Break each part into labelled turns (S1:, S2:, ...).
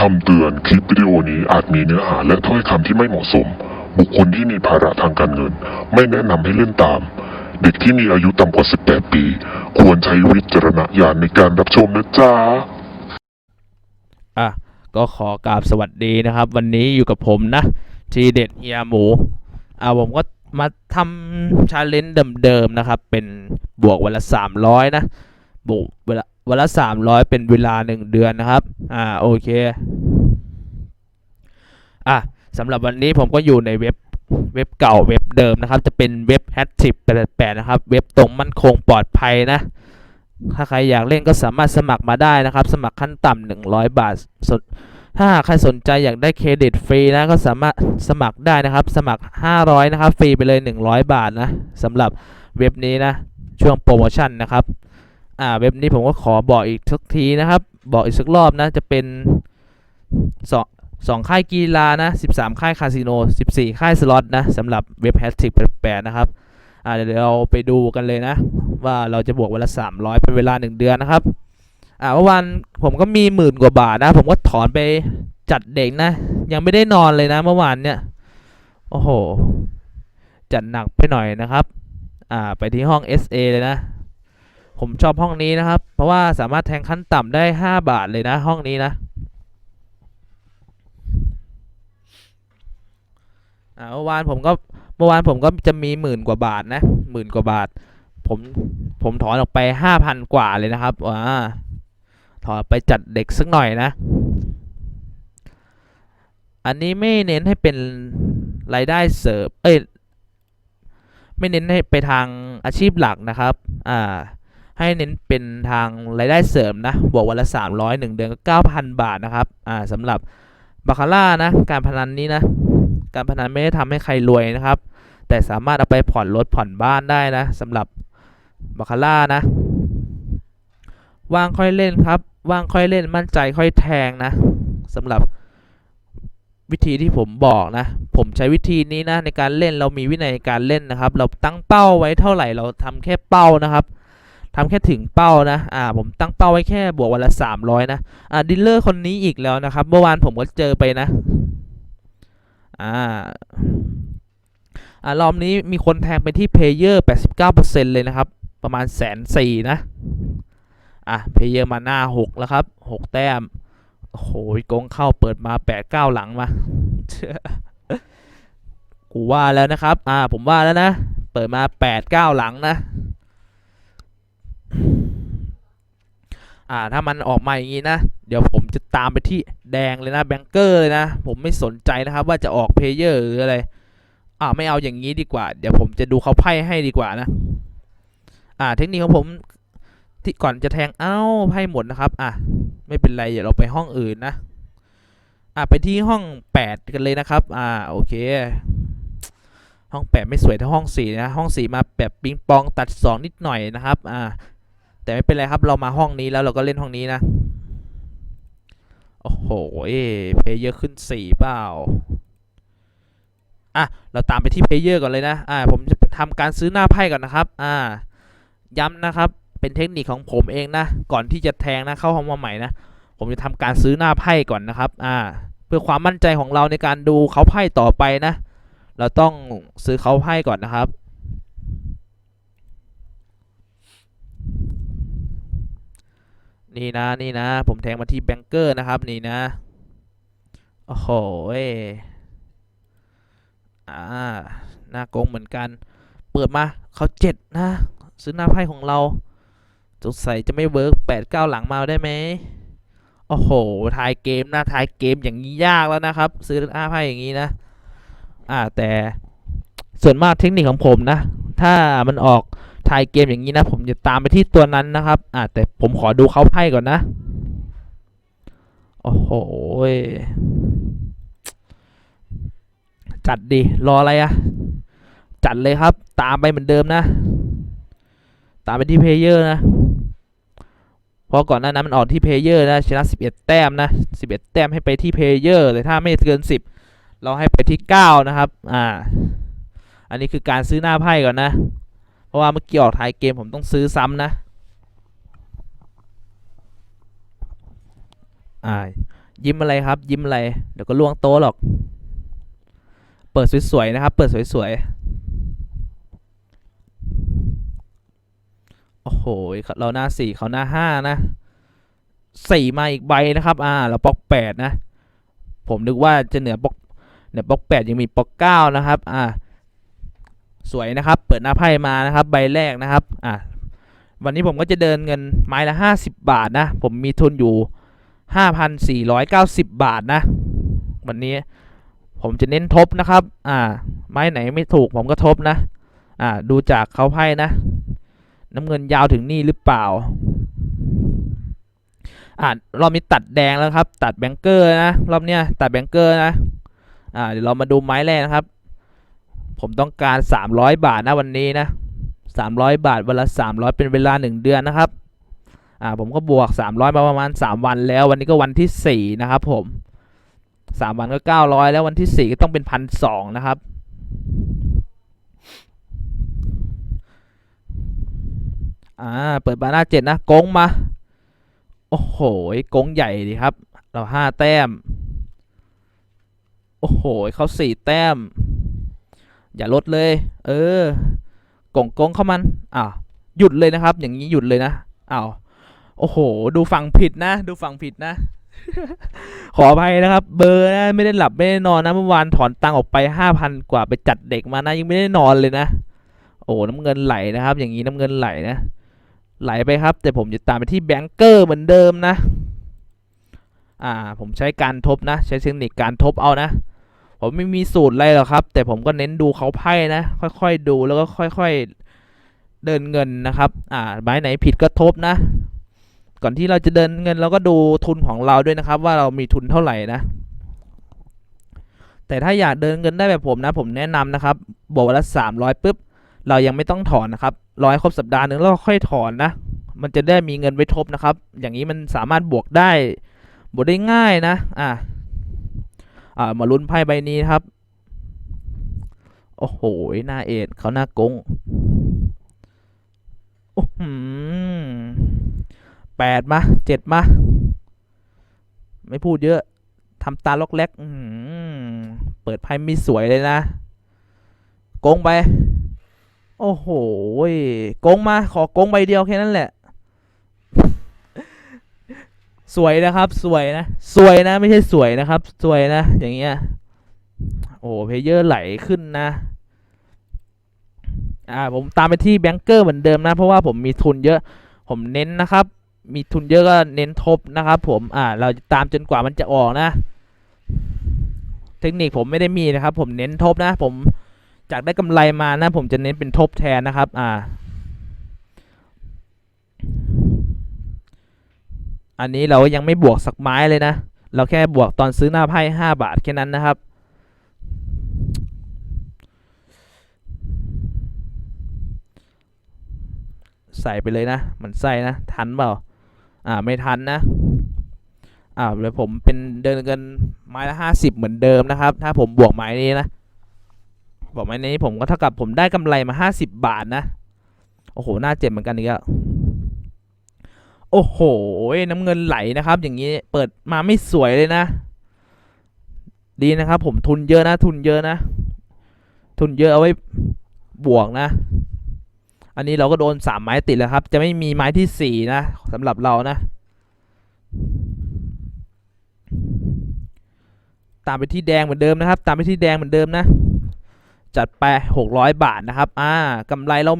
S1: คำเตือนคลิปวิดีโอนี้อาจมีเนื้อหาและถ้อยคำที่ไม่เหมาะสม บุคคลที่มีภาระทางการเงิน ไม่แนะนำให้เล่นตาม เด็กที่มีอายุต่ำกว่า 18 ปี ควรใช้วิจารณญาณในการรับชมนะจ๊ะ
S2: อะ ก็ขอกราบสวัสดีนะครับ วันนี้อยู่กับผมนะ ทีเด็ดเฮียหมูอ่าผมก็มาทำชาเลนจ์เดิมๆนะครับ เป็นบวกวันละ 300 นะบวกเวลาวันละ 300 เป็นเวลา 1 เดือนนะครับ อ่าโอเค อะสำหรับวันนี้ผมก็อยู่ในเว็บเว็บเก่าเว็บเดิมนะครับ จะเป็นเว็บ a c t i v e 88 นะครับ เว็บตรงมั่นคงปลอดภัยนะ ถ้าใครอยากเล่นก็สามารถสมัครมาได้นะครับ สมัครขั้นต่ำ100 บาทสนถ้าหากใครสนใจอยากได้เครดิตฟรีนะก็สามารถสมัครได้นะครับ สมัคร 500 นะครับ ฟรีไปเลย 100 บาทนะสำหรับเว็บนี้นะ ช่วงโปรโมชั่นนะครับ อ่า เว็บนี้ผมก็ขอบอกอีกทุกทีนะครับ บอกอีกสักรอบนะ จะเป็นสองสองค่ายกีฬานะ 13 ค่ายคาสิโน 14 ค่ายสล็อตนะสำหรับเว็บแฮชแท็กแปดนะครับ อ่าเดี๋ยวเราไปดูกันเลยนะ ว่าเราจะบวกวันละ 300 เป็นเวลา 1 เดือนนะครับ อ่าเมื่อวานผมก็มีหมื่นกว่าบาทนะ ผมก็ถอนไปจัดเด็กนะ ยังไม่ได้นอนเลยนะเมื่อวานเนี่ย โอ้โห จัดหนักไปหน่อยนะครับ อ่า ไปที่ห้อง SA เลยนะ ผมชอบห้องนี้นะครับ เพราะว่าสามารถแทงขั้นต่ำได้ 5 บาทเลยนะ ห้องนี้นะอ่าเมื่อวานผมก็เมื่อวานผมก็จะมีหมื่นกว่าบาทนะหมื่นกว่าบาท ผมผมถอนออกไปห้าพันกว่าเลยนะครับอ่าถอนไปจัดเด็กสักหน่อยนะ อันนี้ไม่เน้นให้เป็นรายได้เสริมเอ้ยไม่เน้นให้ไปทางอาชีพหลักนะครับ อ่า ให้เน้นเป็นทางรายได้เสริมนะ บวกวันละ 300หนึ่งเดือนก็ 9,000 บาทนะครับ อ่าสำหรับบาคาร่านะ การพนันนี้นะ การพนันไม่ได้ทำให้ใครรวยนะครับ แต่สามารถเอาไปผ่อนรถผ่อนบ้านได้นะสำหรับ บาคาร่านะ ว่างค่อยเล่นครับ ว่างค่อยเล่นมั่นใจค่อยแทงนะสำหรับวิธีที่ผมบอกนะ ผมใช้วิธีนี้นะในการเล่นเรามีวินัยในการเล่นนะครับ เราตั้งเป้าไว้เท่าไหร่เราทำแค่เป้านะครับทำแค่ถึงเป้านะ อ่า ผมตั้งเป้าไว้แค่บวกวันละ 300 นะ อ่า ดิลเลอร์คนนี้อีกแล้วนะครับ เมื่อวานผมก็เจอไปนะ อ่า อ่ารอบนี้มีคนแทงไปที่เพลเยอร์ 89%เลยนะครับ ประมาณแสนสี่นะ อะ เพเยอร์มาหน้า6แล้วครับ6แต้มโหโกงเข้าเปิดมา8 9หลังมา กูว่าแล้วนะครับ อ่า ผมว่าแล้วนะ เปิดมา8 9หลังนะ อ่า ถ้ามันออกมาอย่างนี้นะ เดี๋ยวผมจะตามไปที่แดงเลยนะแบงเกอร์เลยนะ ผมไม่สนใจนะครับ ว่าจะออกเพลเยอร์หรืออะไร อ่าไม่เอาอย่างนี้ดีกว่า เดี๋ยวผมจะดูเขาไพ่ให้ดีกว่านะ อ่าเทคนิคของผมที่ก่อนจะแทงเอ้าไพ่หมดนะครับ อะไม่เป็นไรเดี๋ยวเราไปห้องอื่นนะ อ่าไปที่ห้องแปดกันเลยนะครับ อ่าโอเค ห้องแปดไม่สวยเท่าห้องสี่นะห้องสี่มาแบบปิงปองตัดสองนิดหน่อยนะครับ อ่า แต่ไม่เป็นไรครับเรามาห้องนี้แล้วเราก็เล่นห้องนี้นะโอ้โหเพย์เยอะขึ้นสี่เปล่าอะเราตามไปที่เพลเยอร์ก่อนเลยนะ อ่า ผมจะทำการซื้อหน้าไพ่ก่อนนะครับ อ่า ย้ำนะครับ เป็นเทคนิคของผมเองนะ ก่อนที่จะแทงนะ เข้าห้องมาใหม่นะ ผมจะทำการซื้อหน้าไพ่ก่อนนะครับ อ่า เพื่อความมั่นใจของเราในการดูเขาไพ่ต่อไปนะ เราต้องซื้อเขาไพ่ก่อนนะครับนี่นะนี่นะ ผมแทงมาที่แบงเกอร์นะครับนี่นะ โอ้โหเว้อ่าหน้าโกงเหมือนกัน เปิดมาเขาเจ็ดนะ ซื้อหน้าไพ่ของเราสงสัยจะไม่เวิร์กแปดเก้าหลังมาได้ไหมโอ้โหทายเกมนะทายเกมอย่างนี้ยากแล้วนะครับ ซื้อหน้าไพ่อย่างนี้นะ อ่าแต่ส่วนมากเทคนิคของผมนะ ถ้ามันออกทายเกมอย่างนี้นะ ผมจะตามไปที่ตัวนั้นนะครับ อ่าแต่ผมขอดูเขาไพ่ก่อนนะ โอ้โหจัดดิรออะไรอะจัดเลยครับ ตามไปเหมือนเดิมนะามไปที่เพลเยอร์นะเพราะก่อนหน้านั้นมันออกที่เพลเยอร์นะชนะ 11 แต้มนะ 11 แต้มให้ไปที่เพลเยอร์เลยถ้าไม่เกิน 10 เราให้ไปที่ 9 นะครับ อ่า อันนี้คือการซื้อหน้าไพ่ก่อนนะ เพราะว่าเมื่อกี้ออกท้ายเกมผมต้องซื้อซ้ำนะ อ่า ยิ้มอะไรครับ ยิ้มอะไร เดี๋ยวก็ล่วงโต๊ะหรอก เปิดสวยๆนะครับ เปิดสวยๆ โอ้โห เราหน้าสี่เขาหน้าห้านะสี่มาอีกใบนะครับ อ่า เราปอกแปดนะ ผมนึกว่าจะเหนือปอกเหนือปอกแปดยังมีปอกเก้านะครับ อ่า สวยนะครับ เปิดหน้าไพ่มานะครับ ใบแรกนะครับ อ่าวันนี้ผมก็จะเดินเงินไม้ละห้าสิบบาทนะ ผมมีทุนอยู่ห้าพันสี่ร้อยเก้าสิบบาทนะ วันนี้ผมจะเน้นทบนะครับ อ่า ไม้ไหนไม่ถูกผมก็ทบนะ อ่า ดูจากเขาไพ่นะ น้ำเงินยาวถึงนี่หรือเปล่าอ่ารอบนี้ตัดแดงแล้วครับ ตัดแบงเกอร์นะรอบเนี้ยตัดแบงเกอร์นะอ่าเดี๋ยวเรามาดูไม้แรกนะครับ ผมต้องการ 300 บาทนะวันนี้นะ 300 บาทวันละ 300 เป็นเวลา 1 เดือนนะครับอ่าผมก็บวก 300 มาประมาณ 3 วันแล้ว วันนี้ก็วันที่ 4 นะครับผม 3 วันก็ 900 แล้ววันที่ 4 ก็ต้องเป็น1,200นะครับ อ่า เปิดบาหน้าเจ็ดนะโกงมา โอ้โหโกงใหญ่ดีครับ เราห้าแต้ม โอ้โหเขาสี่แต้ม อย่าลดเลย เออกงกงเข้ามันอ้าวหยุดเลยนะครับ อย่างนี้หยุดเลยนะอ้าวโอ้โห ดูฝั่งผิดนะ ดูฝั่งผิดนะ ขออภัยนะครับ เบอร์นะไม่ได้หลับไม่ได้นอนนะเมื่อวานถอนตังออกไปห้าพันกว่าไปจัดเด็กมานะยังไม่ได้นอนเลยนะ โอ้น้ำเงินไหลนะครับ อย่างนี้น้ำเงินไหลนะ ไหลไปครับ แต่ผมจะตามไปที่แบงเกอร์เหมือนเดิมนะ อ่า ผมใช้การทบนะ ใช้เทคนิคการทบเอานะ ผมไม่มีสูตรอะไรหรอกครับ แต่ผมก็เน้นดูเขาไพ่นะ ค่อยๆดูแล้วก็ค่อยๆเดินเงินนะครับ อ่าไม้ไหนผิดก็ทบนะ ก่อนที่เราจะเดินเงินเราก็ดูทุนของเราด้วยนะครับ ว่าเรามีทุนเท่าไหร่นะแต่ถ้าอยากเดินเงินได้แบบผมนะ ผมแนะนำนะครับบวกวันละสามร้อยปุ๊บเรายังไม่ต้องถอนนะครับ รอให้ครบสัปดาห์หนึ่งแล้วค่อยถอนนะ มันจะได้มีเงินไว้ทบนะครับ อย่างนี้มันสามารถบวกได้ บวกได้ง่ายนะ อ่าอ่ามาลุ้นไพ่ใบนี้ครับ โอ้โหหน้าเอ็ดเขาหน้ากงโอ้โหแปดมาเจ็ดมา ไม่พูดเยอะทำตาล็อกแรกเปิดไพ่ไม่สวยเลยนะ โกงไป โอ้โหโกงมาขอโกงใบเดียวแค่นั้นแหละ สวยนะครับ สวยนะ สวยนะ ไม่ใช่สวยนะครับ สวยนะ อย่างเงี้ย โอ้เพเยอร์ไหลขึ้นนะ อ่า ผมตามไปที่แบงเกอร์เหมือนเดิมนะ เพราะว่าผมมีทุนเยอะ ผมเน้นนะครับ มีทุนเยอะก็เน้นทบนะครับ ผม อ่า เราจะตามจนกว่ามันจะออกนะ เทคนิคผมไม่ได้มีนะครับ ผมเน้นทบนะ ผม จากได้กำไรมานะผมจะเน้นเป็นทบแทนนะครับอ่าอันนี้เรายังไม่บวกสักไม้เลยนะ เราแค่บวกตอนซื้อหน้าไพ่ห้าบาทแค่นั้นนะครับ ใส่ไปเลยนะ มันใส่นะ ทันเปล่า อ่าไม่ทันนะ อ่าเดี๋ยวผมเป็นเดินเงินไม้ละห้าสิบเหมือนเดิมนะครับ ถ้าผมบวกไม้นี้นะ บอกไม้นี้ผมก็เท่ากับผมได้กำไรมาห้าสิบบาทนะ โอ้โหน่าเจ็บเหมือนกันอีกแล้วโอ้โห น้ำเงินไหลนะครับ อย่างนี้เปิดมาไม่สวยเลยนะ ดีนะครับ ผมทุนเยอะนะ ทุนเยอะนะ ทุนเยอะเอาไว้บวกนะ อันนี้เราก็โดนสามไม้ติดแล้วครับ จะไม่มีไม้ที่สี่นะสำหรับเรานะ ตามไปที่แดงเหมือนเดิมนะครับ ตามไปที่แดงเหมือนเดิมนะ จัดไปหกร้อยบาทนะครับอ่ากำไรเรา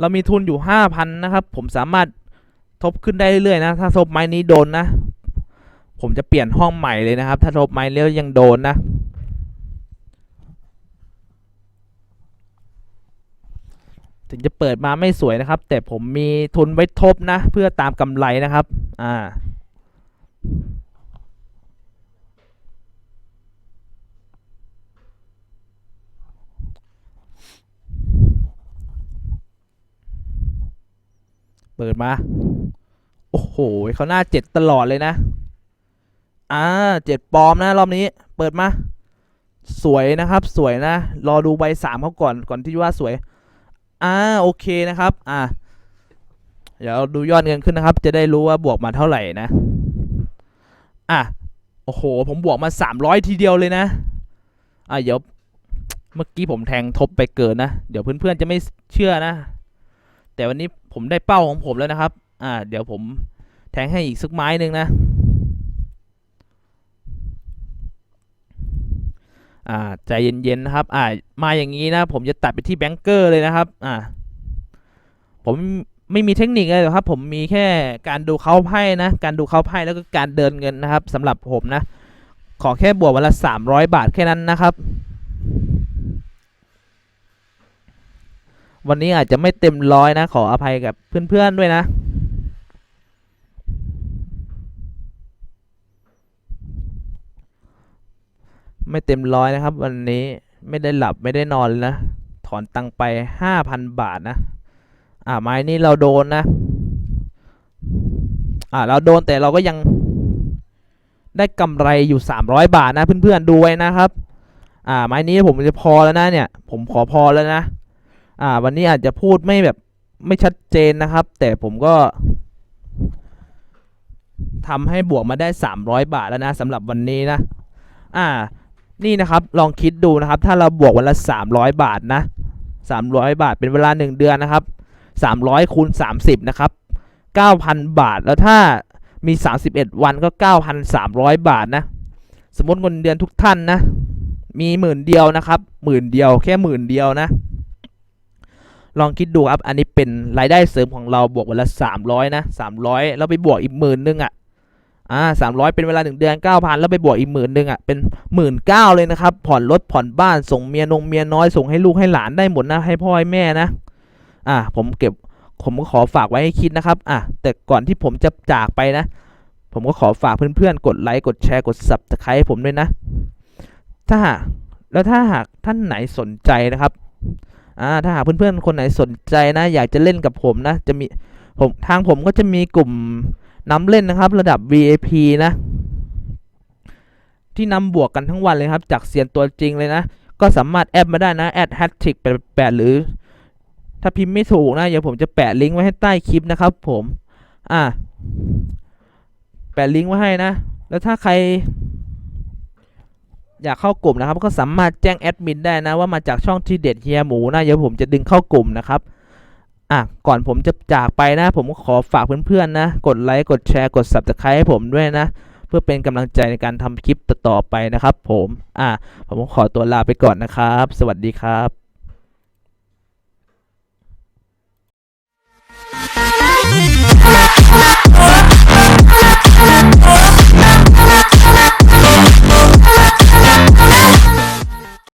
S2: เรามีทุนอยู่ห้าพันนะครับ ผมสามารถทบขึ้นได้เรื่อยๆนะ ถ้าทบไม้นี้โดนนะ ผมจะเปลี่ยนห้องใหม่เลยนะครับ ถ้าทบไม้แล้วยังโดนนะ ถึงจะเปิดมาไม่สวยนะครับ แต่ผมมีทุนไว้ทบนะ เพื่อตามกำไรนะครับ อ่า เปิดมา โอ้โหเขาหน้าเจ็ดตลอดเลยนะ อ่าเจ็ดปลอมนะรอบนี้ เปิดมา สวยนะครับ สวยนะ รอดูใบสามเขาก่อนก่อนที่ว่าสวย อ่าโอเคนะครับ อ่าเดี๋ยวดูยอดเงินขึ้นนะครับ จะได้รู้ว่าบวกมาเท่าไหร่นะ อะโอ้โห ผมบวกมาสามร้อยทีเดียวเลยนะ อะเดี๋ยวเมื่อกี้ผมแทงทบไปเกินนะ เดี๋ยวเพื่อนๆจะไม่เชื่อนะ แต่วันนี้ผมได้เป้าของผมแล้วนะครับ อ่า เดี๋ยวผมแทงให้อีกสักไม้หนึ่งนะ อ่า ใจเย็นๆนะครับ อ่า มาอย่างนี้นะ ผมจะตัดไปที่แบงเกอร์เลยนะครับ อ่า ผมไม่มีเทคนิคเลยหรอกครับ ผมมีแค่การดูเขาไพ่นะ การดูเขาไพ่แล้วก็การเดินเงินนะครับสำหรับผมนะ ขอแค่บวกวันละ 300 บาทแค่นั้นนะครับ วันนี้อาจจะไม่เต็มร้อยนะ ขออภัยกับเพื่อนๆด้วยนะไม่เต็มร้อยนะครับ วันนี้ไม่ได้หลับไม่ได้นอนนะ ถอนตังค์ไป5,000บาทนะ อ่าไม้นี้เราโดนนะ อ่าเราโดนแต่เราก็ยังได้กำไรอยู่300บาทนะเพื่อนๆดูไว้นะครับ อ่าไม้นี้ผมจะพอแล้วนะเนี่ย ผมขอพอแล้วนะ อ่า วันนี้อาจจะพูดไม่แบบไม่ชัดเจนนะครับ แต่ผมก็ทำให้บวกมาได้ 300 บาทแล้วนะสำหรับวันนี้นะ อ่า นี่นะครับลองคิดดูนะครับ ถ้าเราบวกวันละ 300 บาทนะ 300 บาทเป็นเวลา 1 เดือนนะครับ 300คูณ30 นะครับ 9,000 บาทแล้วถ้ามี 31 วันก็ 9,300 บาทนะ สมมติเงินเดือนทุกท่านนะ มีหมื่นเดียวนะครับหมื่นเดียวแค่หมื่นเดียวนะ ลองคิดดูครับ อันนี้เป็นรายได้เสริมของเราบวกวันละ300นะ300 แล้วไปบวกอีกหมื่นนึงอะอ่าสามร้อยเป็นเวลาหนึ่งเดือนเก้าพันแล้วไปบวกอีกหมื่นหนึ่งอะเป็นหมื่นเก้าเลยนะครับ ผ่อนรถผ่อนบ้านส่งเมียนงเมียน้อยส่งให้ลูกให้หลานได้หมดนะให้พ่อให้แม่นะ อ่า ผมเก็บผมก็ขอฝากไว้ให้คิดนะครับ อะแต่ก่อนที่ผมจะจากไปนะ ผมก็ขอฝากเพื่อนๆ กดไลค์กดแชร์กด subscribe ให้ผมด้วยนะ ถ้าหากแล้วถ้าหากท่านไหนสนใจนะครับ อ่าถ้าหากเพื่อนๆคนไหนสนใจนะ อยากจะเล่นกับผมนะ จะมีผมทางผมก็จะมีกลุ่มนำเล่นนะครับ ระดับ VIP นะ ที่นำบวกกันทั้งวันเลยครับ จากเซียนตัวจริงเลยนะ ก็สามารถแอดมาได้นะแอด h a t t r i c แปดหรือ ถ้าพิมพ์ไม่ถูกนะเดี๋ยวผมจะแปะลิงก์ไว้ให้ใต้คลิปนะครับ ผม อะแปะลิงก์ไว้ให้นะ แล้วถ้าใคร อยากเข้ากลุ่มนะครับ ก็สามารถแจ้งแอดมินได้นะว่ามาจากช่องที่เด็ดเฮียหมูนะเดี๋ยวผมจะดึงเข้ากลุ่มนะครับอะก่อนผมจะจากไปนะ ผมก็ขอฝากเพื่อนๆนะ กดไลค์กดแชร์กด subscribe ให้ผมด้วยนะ เพื่อเป็นกำลังใจในการทำคลิปต่อๆไปนะครับ ผมอะผมก็ขอตัวลาไปก่อนนะครับ สวัสดีครับ